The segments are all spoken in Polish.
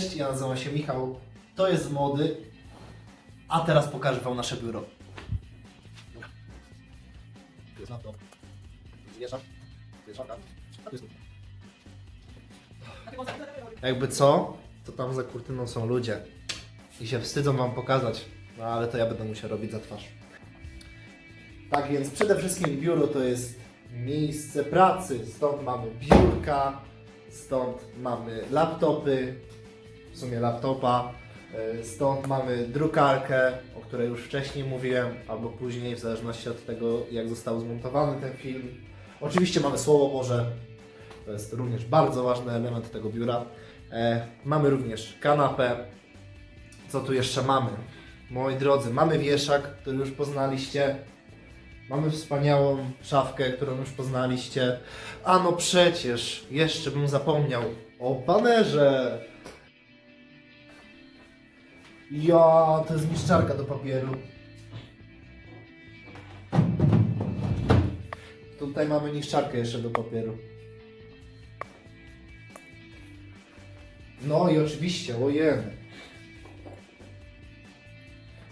Cześć, ja nazywam się Michał, to jest Mody, a teraz pokażę Wam nasze biuro. Jakby co, to tam za kurtyną są ludzie i się wstydzą Wam pokazać, no ale to ja będę musiał robić za twarz. Tak więc przede wszystkim biuro to jest miejsce pracy, stąd mamy biurka, stąd mamy laptopy, w sumie laptopa, y, stąd mamy drukarkę, o której już wcześniej mówiłem, albo później, w zależności od tego, jak został zmontowany ten film. Oczywiście mamy Słowo Boże, to jest również bardzo ważny element tego biura. E, mamy również kanapę. Co tu jeszcze mamy? Moi drodzy, mamy wieszak, który już poznaliście. Mamy wspaniałą szafkę, którą już poznaliście. A no przecież, jeszcze bym zapomniał o banerze. Ja, to jest niszczarka do papieru. Tutaj mamy niszczarkę jeszcze do papieru. No i oczywiście, ojej.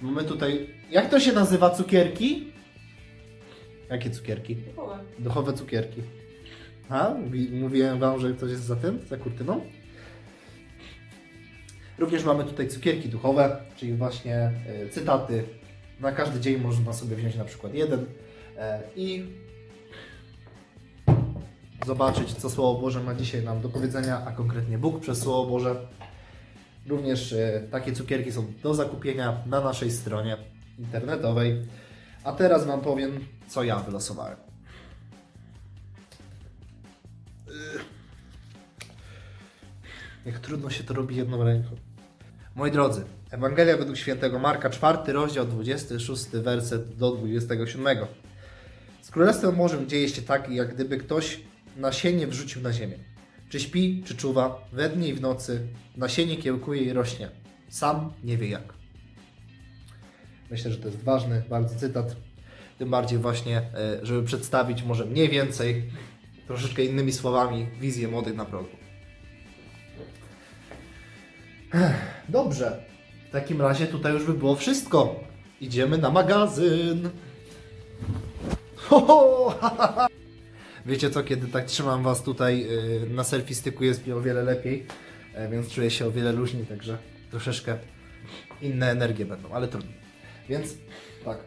Mamy tutaj, jak to się nazywa, cukierki? Jakie cukierki? Typowe. Duchowe cukierki. A? Mówi- Mówiłem wam, że ktoś jest za tym, za kurtyną? Również mamy tutaj cukierki duchowe, czyli właśnie e, cytaty. Na każdy dzień można sobie wziąć na przykład jeden e, i zobaczyć, co Słowo Boże ma dzisiaj nam do powiedzenia, a konkretnie Bóg przez Słowo Boże. Również e, takie cukierki są do zakupienia na naszej stronie internetowej. A teraz Wam powiem, co ja wylosowałem. Jak trudno się to robi jedną ręką. Moi drodzy, Ewangelia według świętego Marka, czwarty rozdział, 26 werset do 27. Z Królestwem Bożym dzieje się tak, jak gdyby ktoś nasienie wrzucił na ziemię. Czy śpi, czy czuwa, we dnie i w nocy, nasienie kiełkuje i rośnie. Sam nie wie jak. Myślę, że to jest ważny bardzo cytat. Tym bardziej właśnie, e, żeby przedstawić może mniej więcej, troszeczkę innymi słowami, wizję młodych na progu. Dobrze. W takim razie tutaj już by było wszystko. Idziemy na magazyn. Ho, ho, ha, ha, ha. Wiecie co, kiedy tak trzymam was tutaj yy, na selfie styku jest mi o wiele lepiej, e, więc czuję się o wiele luźniej, także troszeczkę inne energie będą, ale trudno. Więc tak,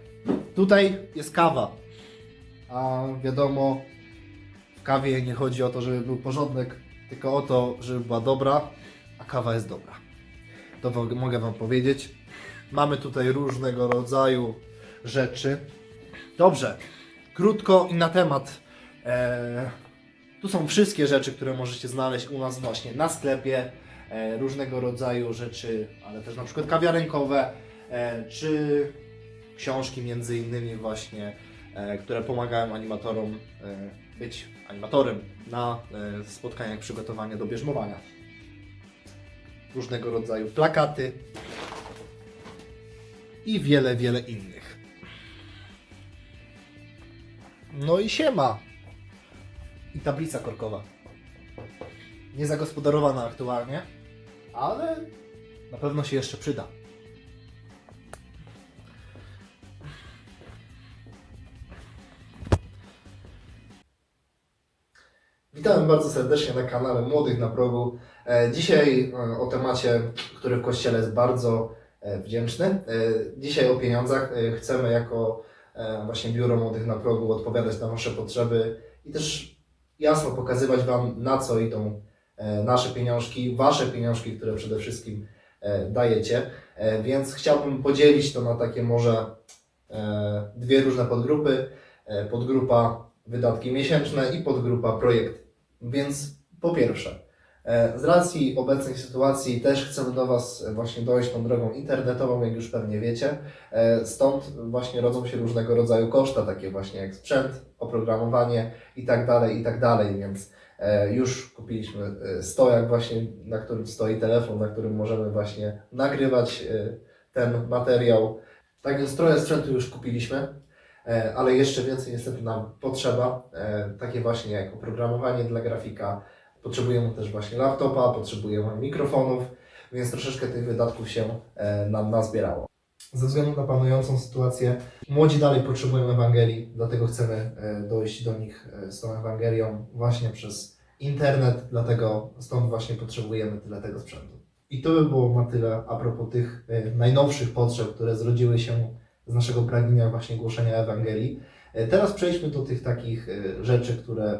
tutaj jest kawa, a wiadomo, w kawie nie chodzi o to, żeby był porządek, tylko o to, żeby była dobra, a kawa jest dobra. To mogę Wam powiedzieć. Mamy tutaj różnego rodzaju rzeczy. Dobrze, krótko i na temat. Eee, tu są wszystkie rzeczy, które możecie znaleźć u nas właśnie na sklepie. E, różnego rodzaju rzeczy, ale też na przykład kawiarenkowe, e, czy książki między innymi właśnie, e, które pomagają animatorom e, być animatorem na e, spotkaniach przygotowania do bierzmowania. Różnego rodzaju plakaty i wiele, wiele innych. No i siema. I tablica korkowa. Niezagospodarowana aktualnie, ale na pewno się jeszcze przyda. Witam bardzo serdecznie na kanale Młodych na Progu. E, Dzisiaj e, o temacie, który w Kościele jest bardzo e, wdzięczny. Dzisiaj o pieniądzach. Chcemy jako właśnie Biuro Młodych na Progu odpowiadać na Wasze potrzeby i też jasno pokazywać Wam, na co idą nasze pieniążki, Wasze pieniążki, które przede wszystkim dajecie. Więc chciałbym podzielić to na takie może dwie różne podgrupy. Podgrupa wydatki miesięczne i podgrupa projekt. Więc po pierwsze, e, z racji obecnej sytuacji też chcemy do Was właśnie dojść tą drogą internetową, jak już pewnie wiecie. E, Stąd właśnie rodzą się różnego rodzaju koszta, takie właśnie jak sprzęt, oprogramowanie i tak dalej, i tak dalej, więc e, już kupiliśmy stojak właśnie, na którym stoi telefon, na którym możemy właśnie nagrywać ten materiał. Tak więc trochę sprzętu już kupiliśmy. E, ale jeszcze więcej niestety nam potrzeba, e, takie właśnie jak oprogramowanie dla grafika. Potrzebujemy też właśnie laptopa, potrzebujemy mikrofonów, więc troszeczkę tych wydatków się e, nam nazbierało. Ze względu na panującą sytuację, młodzi dalej potrzebują Ewangelii, dlatego chcemy dojść do nich z tą Ewangelią właśnie przez internet, dlatego stąd właśnie potrzebujemy tyle tego sprzętu. I to by było na tyle a propos tych najnowszych potrzeb, które zrodziły się z naszego pragnienia właśnie głoszenia Ewangelii. E, Teraz przejdźmy do tych takich e, rzeczy, które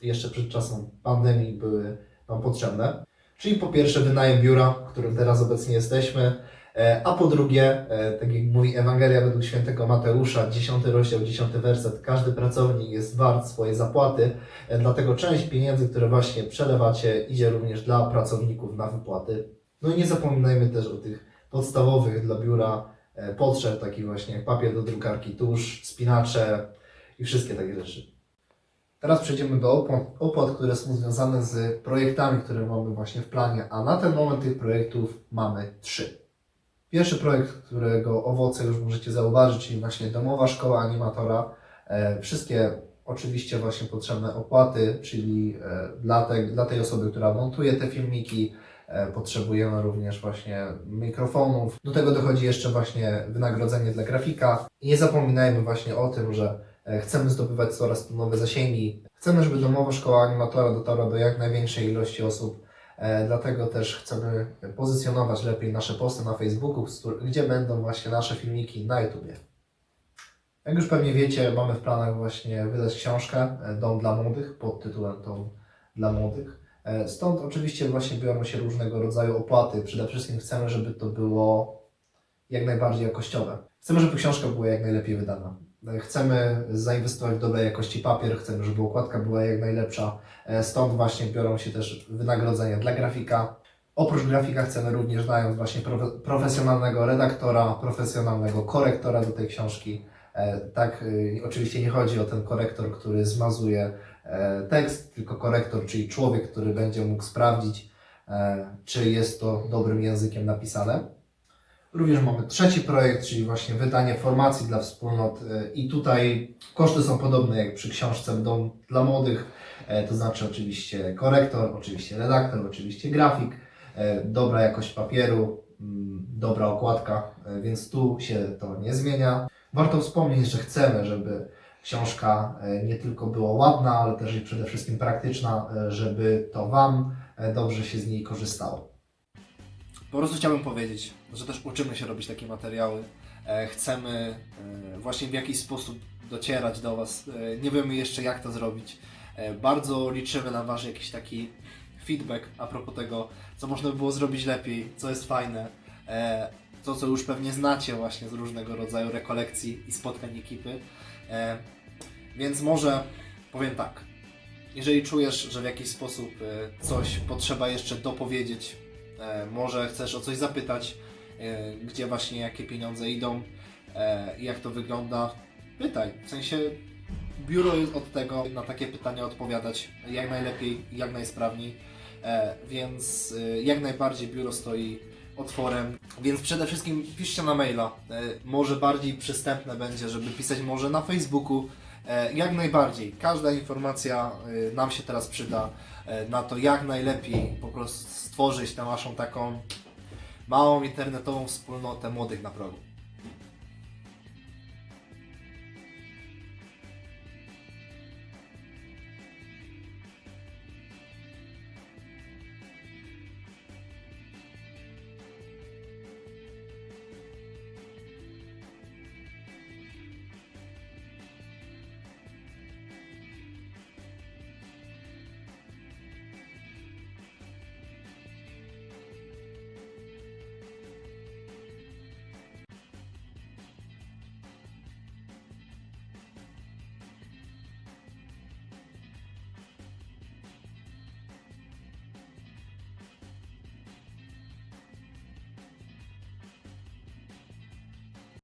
jeszcze przed czasem pandemii były nam potrzebne. Czyli po pierwsze wynajem biura, w którym teraz obecnie jesteśmy, e, a po drugie, tak jak mówi Ewangelia według świętego Mateusza, 10 rozdział, 10 werset, każdy pracownik jest wart swojej zapłaty, dlatego część pieniędzy, które właśnie przelewacie, idzie również dla pracowników na wypłaty. No i nie zapominajmy też o tych podstawowych dla biura e, potrzeb, takich właśnie papier do drukarki, tusz, spinacze i wszystkie takie rzeczy. Teraz przejdziemy do opłat, opłat, które są związane z projektami, które mamy właśnie w planie, a na ten moment tych projektów mamy trzy. Pierwszy projekt, którego owoce już możecie zauważyć, czyli właśnie domowa szkoła animatora. E, wszystkie oczywiście właśnie potrzebne opłaty, czyli e, dla, te, dla tej osoby, która montuje te filmiki, potrzebujemy również właśnie mikrofonów. Do tego dochodzi jeszcze właśnie wynagrodzenie dla grafika. Nie zapominajmy właśnie o tym, że e, chcemy zdobywać coraz to nowe zasięgi. Chcemy, żeby domowa szkoła animatora dotarła do jak największej ilości osób. E, Dlatego też chcemy pozycjonować lepiej nasze posty na Facebooku, gdzie będą właśnie nasze filmiki na YouTubie. Jak już pewnie wiecie, mamy w planach właśnie wydać książkę e, Dom dla Młodych pod tytułem Dom dla Młodych. E, Stąd oczywiście właśnie biorą się różnego rodzaju opłaty. Przede wszystkim chcemy, żeby to było jak najbardziej jakościowe. Chcemy, żeby książka była jak najlepiej wydana. E, Chcemy zainwestować w dobrej jakości papier, chcemy, żeby okładka była jak najlepsza. E, Stąd właśnie biorą się też wynagrodzenia dla grafika. Oprócz grafika chcemy również nająć właśnie profe- profesjonalnego redaktora, profesjonalnego korektora do tej książki. Tak, y, oczywiście nie chodzi o ten korektor, który zmazuje tekst, tylko korektor, czyli człowiek, który będzie mógł sprawdzić, e, czy jest to dobrym językiem napisane. Również mamy trzeci projekt, czyli właśnie wydanie formacji dla wspólnot e, i tutaj koszty są podobne jak przy książce Dom dla Młodych, e, to znaczy oczywiście korektor, oczywiście redaktor, oczywiście grafik, e, dobra jakość papieru, mm, dobra okładka, e, więc tu się to nie zmienia. Warto wspomnieć, że chcemy, żeby książka e, nie tylko była ładna, ale też i przede wszystkim praktyczna, e, żeby to Wam e, dobrze się z niej korzystało. Po prostu chciałbym powiedzieć, że też uczymy się robić takie materiały. Chcemy właśnie w jakiś sposób docierać do Was. Nie wiemy jeszcze jak to zrobić. Bardzo liczymy na Wasz jakiś taki feedback a propos tego, co można by było zrobić lepiej, co jest fajne. To, co już pewnie znacie właśnie z różnego rodzaju rekolekcji i spotkań ekipy. E, Więc może powiem tak. Jeżeli czujesz, że w jakiś sposób e, coś potrzeba jeszcze dopowiedzieć, e, może chcesz o coś zapytać, gdzie właśnie jakie pieniądze idą, jak to wygląda, pytaj. W sensie biuro jest od tego na takie pytania odpowiadać jak najlepiej, jak najsprawniej, więc jak najbardziej biuro stoi otworem. Więc przede wszystkim piszcie na maila. E, Może bardziej przystępne będzie, żeby pisać może na Facebooku. E, Jak najbardziej. Każda informacja e, nam się teraz przyda na to, jak najlepiej po prostu stworzyć tę naszą taką małą internetową wspólnotę młodych na progu.